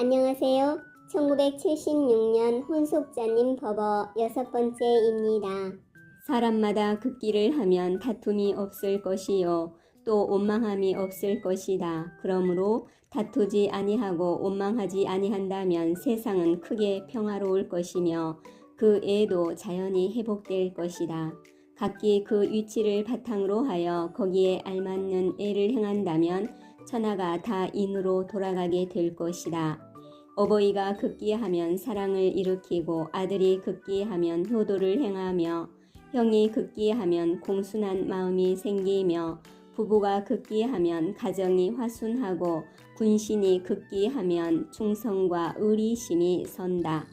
안녕하세요. 1976년 혼속자님 법어 여섯 번째입니다. 사람마다 극기를 하면 다툼이 없을 것이요 또 원망함이 없을 것이다. 그러므로 다투지 아니하고 원망하지 아니한다면 세상은 크게 평화로울 것이며 그 애도 자연히 회복될 것이다. 각기 그 위치를 바탕으로 하여 거기에 알맞는 애를 행한다면 천하가 다 인으로 돌아가게 될 것이다. 어버이가 극기하면 사랑을 일으키고 아들이 극기하면 효도를 행하며 형이 극기하면 공순한 마음이 생기며 부부가 극기하면 가정이 화순하고 군신이 극기하면 충성과 의리심이 선다.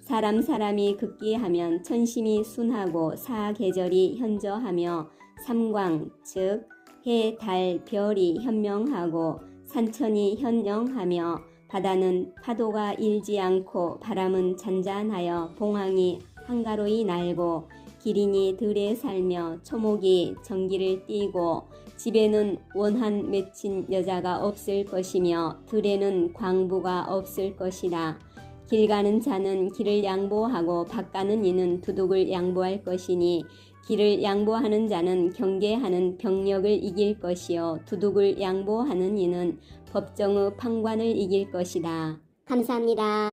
사람 사람이 극기하면 천심이 순하고 사계절이 현저하며 삼광 즉 해, 달, 별이 현명하고 산천이 현영하며 바다는 파도가 일지 않고 바람은 잔잔하여 봉황이 한가로이 날고 기린이 들에 살며 초목이 전기를 띠고 집에는 원한 맺힌 여자가 없을 것이며 들에는 광부가 없을 것이다. 길 가는 자는 길을 양보하고 밭 가는 이는 두둑을 양보할 것이니 길을 양보하는 자는 경계하는 병력을 이길 것이요 두둑을 양보하는 이는 법정의 판관을 이길 것이다. 감사합니다.